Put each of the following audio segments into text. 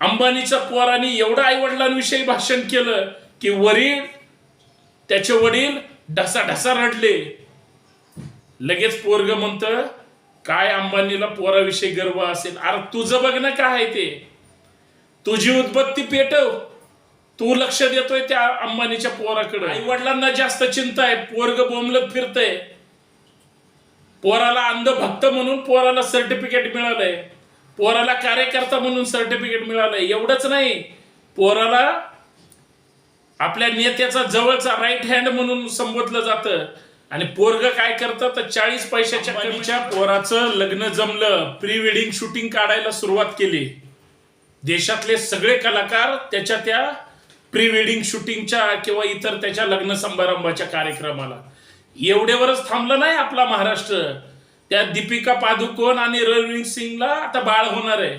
अंबानीच्या पोराने एवढं आई वडिलांविषयी भाषण केलं की वरील त्याचे वडील ढसा ढसा रडले. लगेच पोरग म्हणत काय अंबानीला पोराविषयी गर्व असेल? अरे तुझं बघ ना काय आहे ते? तुझी उत्पत्ती पेटव. तू लक्ष देतोय त्या अंबानीच्या पोराकडे. आई वडिलांना जास्त चिंता आहे. पोरग बोंबलत फिरतय. पोराला अंधभक्त म्हणून पोराला सर्टिफिकेट मिळालंय. पोराला कार्यकर्ता म्हणून सर्टिफिकेट मिळालंय एवढंच नाही. पोराला आपल्या नेत्याचा जवळचा राईट हँड म्हणून संबोधलं जातं. आणि पोरग काय करतं? तर चाळीस पैशाच्या कमीच्या पोराचं लग्न जमलं. प्री वेडिंग शूटिंग काढायला सुरुवात केली. देशातले सगळे कलाकार त्याच्या त्या प्री वेडिंग शूटिंगच्या किंवा इतर त्याच्या लग्न समारंभाच्या कार्यक्रमाला. एवढ्यावरच थांबलं नाही आपला महाराष्ट्र. त्या दीपिका पादुकोण आणि रणवीर सिंगला आता बाळ होणार आहे.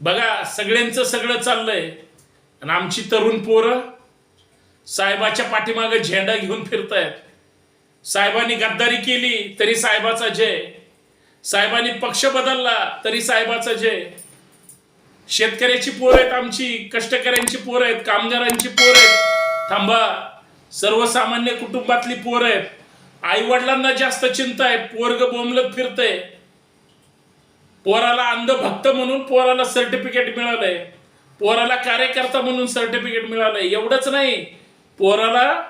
बघा सगळ्यांचं सगळं चाललंय. आणि आमची तरुण पोरं साहेबाच्या पाठीमागे झेंडा घेऊन फिरतायत. साहेबांनी गद्दारी केली तरी साहेबाचा जय. साहेबांनी पक्ष बदलला तरी साहेबाचा जय. शेतकऱ्याची पोर आहेत आमची कष्टकऱ्यांची पोर आहेत कामगारांची पोर आहेत. थांबा सर्वसामान्य कुटुंबातली पोर आहेत. आई वडिलांना जास्त चिंता आहे. पोरग बोंबलत फिरतय. पोराला अंधभक्त म्हणून पोराला सर्टिफिकेट मिळालंय. पोराला कार्यकर्ता म्हणून सर्टिफिकेट मिळालंय. एवढंच नाही. पोराला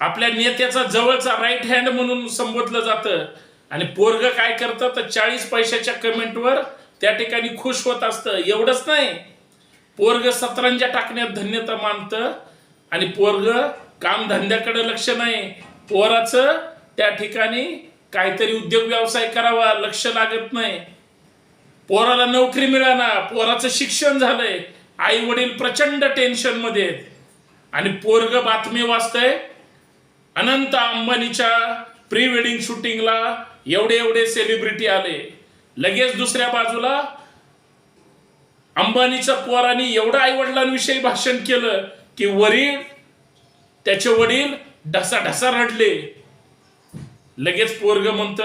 आपल्या नेत्याचा जवळचा राईट हँड म्हणून संबोधलं जातं. आणि पोरग काय करतं? तर चाळीस पैशाच्या कमेंटवर त्या ठिकाणी खुश होत असतं. एवढंच नाही. पोरग सतरंजा टाकण्यात धन्यता मानतं. आणि पोरग काम धंद्याकडे लक्ष नाही. पोराचं त्या ठिकाणी काहीतरी उद्योग व्यवसाय करावा लक्ष लागत नाही. पोराला नोकरी मिळाना पोराचं शिक्षण झालंय आई वडील प्रचंड टेन्शनमध्ये आहेत. आणि पोरग बातमी वाचतंय अनंत अंबानीच्या प्री वेडिंग शूटिंगला एवढे एवढे सेलिब्रिटी आले. लगेच दुसऱ्या बाजूला अंबानीच्या पोराने एवढं आई वडिलांविषयी भाषण केलं की वरील त्याचे वडील ढसा ढसा रडले. लगेच पोरग म्हणत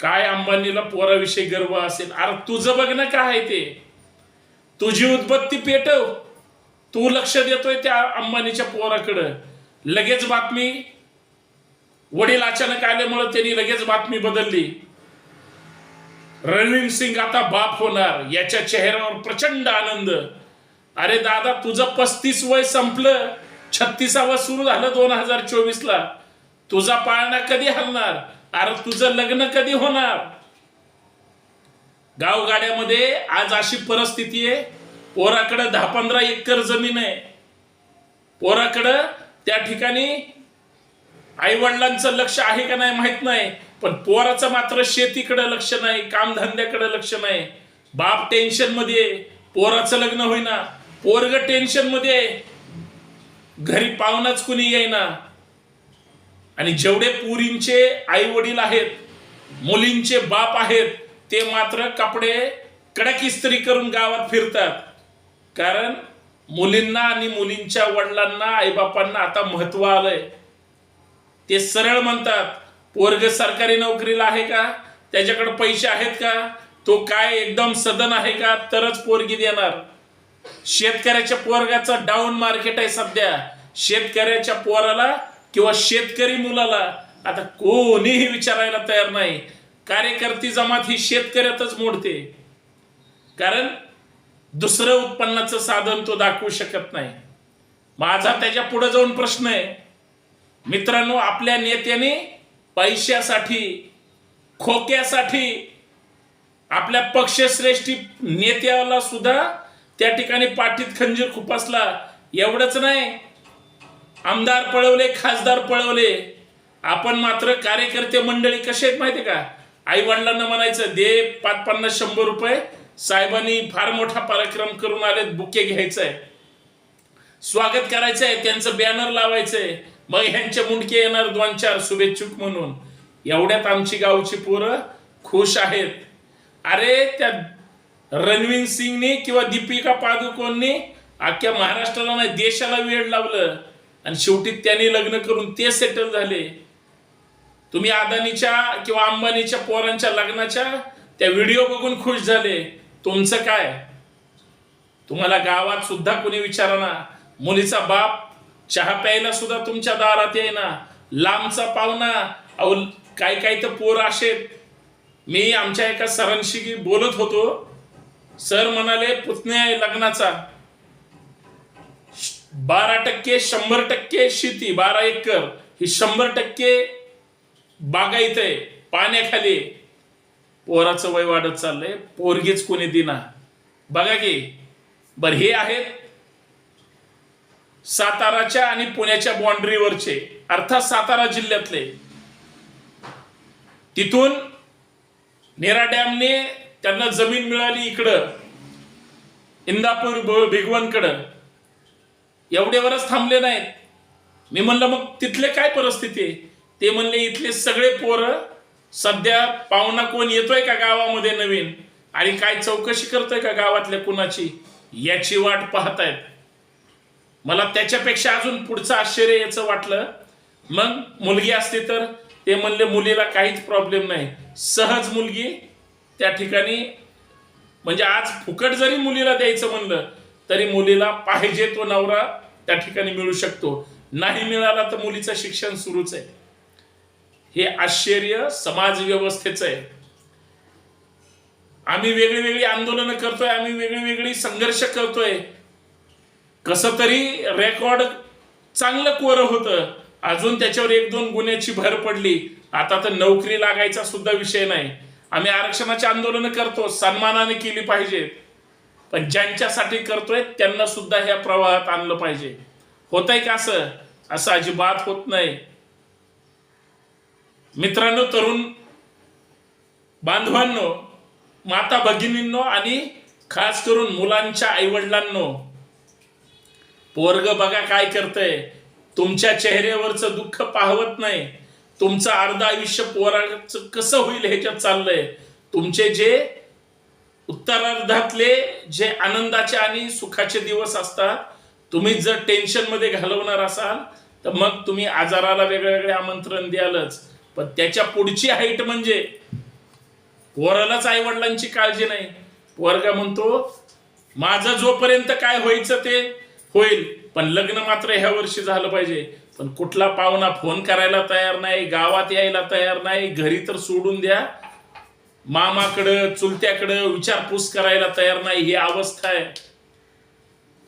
काय अंबानीला पोराविषयी गर्व असेल? अरे तुझं बघ ना काय आहे ते. तुझी उत्पत्ती पेटव. तू लक्ष देतोय त्या अंबानीच्या पोराकडं. लगेच बातमी वडील अचानक आल्यामुळे त्यांनी लगेच बातमी बदलली. रणवीर सिंग आता बाप होणार. याच्या चेहऱ्यावर प्रचंड आनंद. अरे दादा तुझं पस्तीस वय संपलं. छत्तीसावं सुरू झालं दोन हजार चोवीस ला तुझा पाळणा कधी हलणार? अरे तुझं लग्न कधी होणार? गावगाड्यामध्ये आज अशी परिस्थिती आहे. पोराकडं दहा पंधरा एकर जमीन आहे. पोराकडं त्या ठिकाणी आई वडिलांचं लक्ष आहे का नाही माहीत नाही. पण पोराचं मात्र शेतीकडे लक्ष नाही कामधंद्याकडे लक्ष नाही. बाप टेन्शनमध्ये पोराचं लग्न होईना. पोरग टेन्शनमध्ये घरी पाहुणाच कुणी येईना. आणि जेवढे पुरींचे आई वडील आहेत मुलींचे बाप आहेत ते मात्र कपडे कडक इस्त्री करून गावात फिरतात. कारण मुलींना आणि मुलींच्या वडिलांना आईबापांना आता महत्त्व आलंय. ते सरळ म्हणतात पोरग सरकारी नोकरीला आहे का? त्याच्याकडे पैसे आहेत का? तो काय एकदम सदन आहे का? तरच पोरगी देणार. शेतकऱ्याच्या पोरगाचं डाऊन मार्केट आहे सध्या. शेतकऱ्याच्या पोराला किंवा शेतकरी मुलाला आता कोणीही विचारायला तयार नाही. कार्यकर्ती जमात ही शेतकऱ्यातच मोडते. कारण दुसरं उत्पन्नाचं साधन तो दाखवू शकत नाही. माझा त्याच्या पुढे जाऊन प्रश्न आहे. मित्रांनो आपल्या नेत्याने पैशासाठी खोक्यासाठी आपल्या पक्षश्रेष्ठी नेत्याला सुद्धा त्या ठिकाणी पाठीत खंजीर खुपासला एवढंच नाही. आमदार पळवले खासदार पळवले. आपण मात्र कार्यकर्ते मंडळी कसे आहेत माहिती का? आई वडिलांना म्हणायचं दे पाच पन्नास शंभर रुपये. साहेबांनी फार मोठा पराक्रम करून आलेत बुके घ्यायचंय. स्वागत करायचंय त्यांचं बॅनर लावायचंय. मग ह्यांचे मुंडके येणार दोन चार शुभेच्छुक म्हणून. एवढ्यात आमची गावची पोरं खुश आहेत. अरे त्या रणवीर सिंगने किंवा दीपिका पादुकोणने अख्ख्या महाराष्ट्राला नाही देशाला वेळ लावलं. आणि शेवटी त्यांनी लग्न करून ते सेटल झाले. तुम्ही अदानीच्या किंवा अंबानीच्या पोरांच्या लग्नाच्या त्या व्हिडिओ बघून खुश झाले. तुमचं काय? तुम्हाला गावात सुद्धा कोणी विचाराना मुलीचा बाप चहा प्यायला सुद्धा तुमच्या दारात येईना लांबचा पाहुणा अहो काही काही तर पोर असेत. मी आमच्या एका सरांशी बोलत होतो. सर म्हणाले पुतण्या आहे लग्नाचा. बारा टक्के शंभर टक्के शेती बारा एकर. ही शंभर टक्के बागायत आहे पाण्याखाली. पोराचं वय वाढत चाललंय पोरगीच कोणी दिना बघा की बर हे आहेत साताराच्या आणि पुण्याच्या बाँड्रीवरचे अर्थात सातारा जिल्ह्यातले. तिथून नेरा डॅमने त्यांना जमीन मिळाली इकडं. इंदापूर ब- भिगवणकडं. एवढ्यावरच थांबले नाहीत. मी म्हणलं मग तिथले काय परिस्थिती आहे? ते म्हणले इथले सगळे पोरं सध्या पाहुणा कोण येतोय का गावामध्ये नवीन? आणि काय चौकशी करतोय का गावातल्या कुणाची? याची वाट पाहतायत. मला त्याच्यापेक्षा अजून पुढचं आश्चर्य याचं वाटलं. मग मुलगी असते तर? ते म्हणले मुलीला काहीच प्रॉब्लेम नाही. सहज मुलगी त्या ठिकाणी म्हणजे आज फुकट जरी मुलीला द्यायचं म्हणलं तरी मुलीला पाहिजे तो नवरा त्या ठिकाणी मिळू शकतो. नाही मिळाला तर मुलीचं शिक्षण सुरूच आहे. हे आश्चर्य समाज व्यवस्थेचं आहे. आम्ही वेगळी वेगळी आंदोलनं करतोय आम्ही वेगळी वेगळी संघर्ष करतोय. कसं तरी रेकॉर्ड चांगलं कोरं होतं. अजून त्याच्यावर एक दोन गुन्ह्याची भर पडली. आता तर नोकरी लागायचा सुद्धा विषय नाही. आम्ही आरक्षणाची आंदोलनं करतो सन्मानाने केली पाहिजे. पण ज्यांच्यासाठी करतोय त्यांना सुद्धा ह्या प्रवाहात आणलं पाहिजे. होतंय का असं? असं अजिबात होत नाही. मित्रांनो तरुण बांधवांनो माता भगिनींनो आणि खास करून मुलांच्या आईवडिलांनो पोरग बघा काय करतंय. तुमच्या चेहऱ्यावरचं दुःख पाहवत नाही. तुमचं अर्ध आयुष्य पोराचं कसं होईल ह्याच्यात चाललंय? तुमचे जे उत्तरार्धातले जे आनंदाचे आणि सुखाचे दिवस असतात तुम्ही जर टेन्शनमध्ये घालवणार असाल तर मग तुम्ही आजाराला वेगळे वेगळे आमंत्रण द्यालच. पण त्याच्या पुढची हाईट म्हणजे पोरालाच आई वडिलांची काळजी नाही. पोरगा म्हणतो माझं जोपर्यंत काय व्हायचं ते होईल पण लग्न मात्र ह्या वर्षी झालं पाहिजे. पण कुठला पाहुणा फोन करायला तयार नाही गावात यायला तयार नाही घरी तर सोडून द्या. मामाकडं चुलत्याकडं विचारपूस करायला तयार नाही ही अवस्था आहे.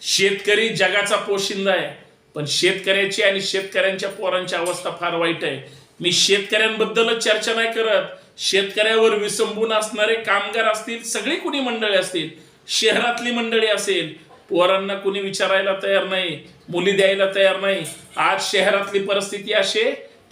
शेतकरी जगाचा पोशिंदा आहे पण शेतकऱ्याची आणि शेतकऱ्यांच्या पोरांची अवस्था फार वाईट आहे. मी शेतकऱ्यांबद्दलच चर्चा नाही करत. शेतकऱ्यावर विसंबून असणारे कामगार असतील सगळी कुणी मंडळी असतील शहरातली मंडळी असेल पोरांना कुणी विचारायला तयार नाही मुली द्यायला तयार नाही. आज शहरातली परिस्थिती अशी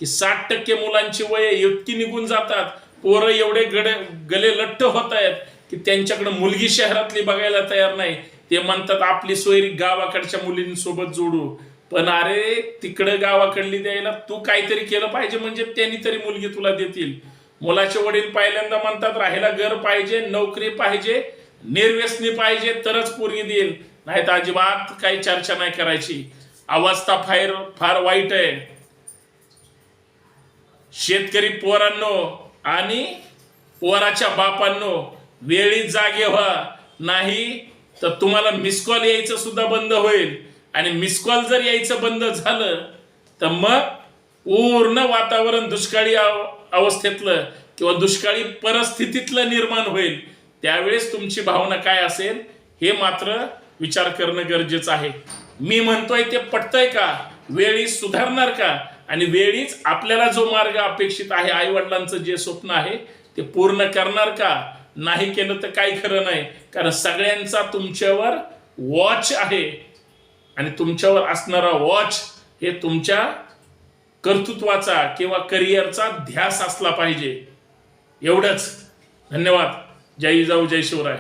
की साठ टक्के मुलांची वय इतकी निघून जातात. पोरं एवढे गडे गले लट्ट होत आहेत की त्यांच्याकडे मुलगी शहरातली बघायला तयार नाही. ते म्हणतात आपली सोयरी गावाकडच्या मुलींसोबत जोडू. पण अरे तिकडं गावाकडली द्यायला तू काहीतरी केलं पाहिजे म्हणजे त्यांनी तरी मुलगी तुला देतील. मुलाचे वडील पहिल्यांदा म्हणतात राहायला घर पाहिजे नोकरी पाहिजे निर्व्यसनी पाहिजे तरच पोरगी देईल. नाही तर अजिबात काही चर्चा नाही करायची. अवस्था फार फार वाईट आहे. शेतकरी पोरांनो आणि पोराच्या बापांनो वेळी जागे व्हा. नाही तर तुम्हाला मिस कॉल यायचं सुद्धा बंद होईल. आणि मिस कॉल जर यायचं बंद झालं तर मग पूर्ण वातावरण दुष्काळी अवस्थेतलं किंवा दुष्काळी परिस्थितीतलं निर्माण होईल. त्यावेळेस तुमची भावना काय असेल हे मात्र विचार करणं गरजेचं आहे. मी म्हणतोय ते पटतंय का? वेळी सुधारणार का? आणि वेळीच आपल्याला जो मार्ग अपेक्षित आहे आई वडिलांचं जे स्वप्न आहे ते पूर्ण करणार का? नाही केलं तर काही खरं नाही. कारण सगळ्यांचा तुमच्यावर वॉच आहे. आणि तुमच्यावर असणारा वॉच हे तुमच्या कर्तृत्वाचा किंवा करिअरचा ध्यास असला पाहिजे. एवढंच. धन्यवाद. जय जाऊ जय शिवराय.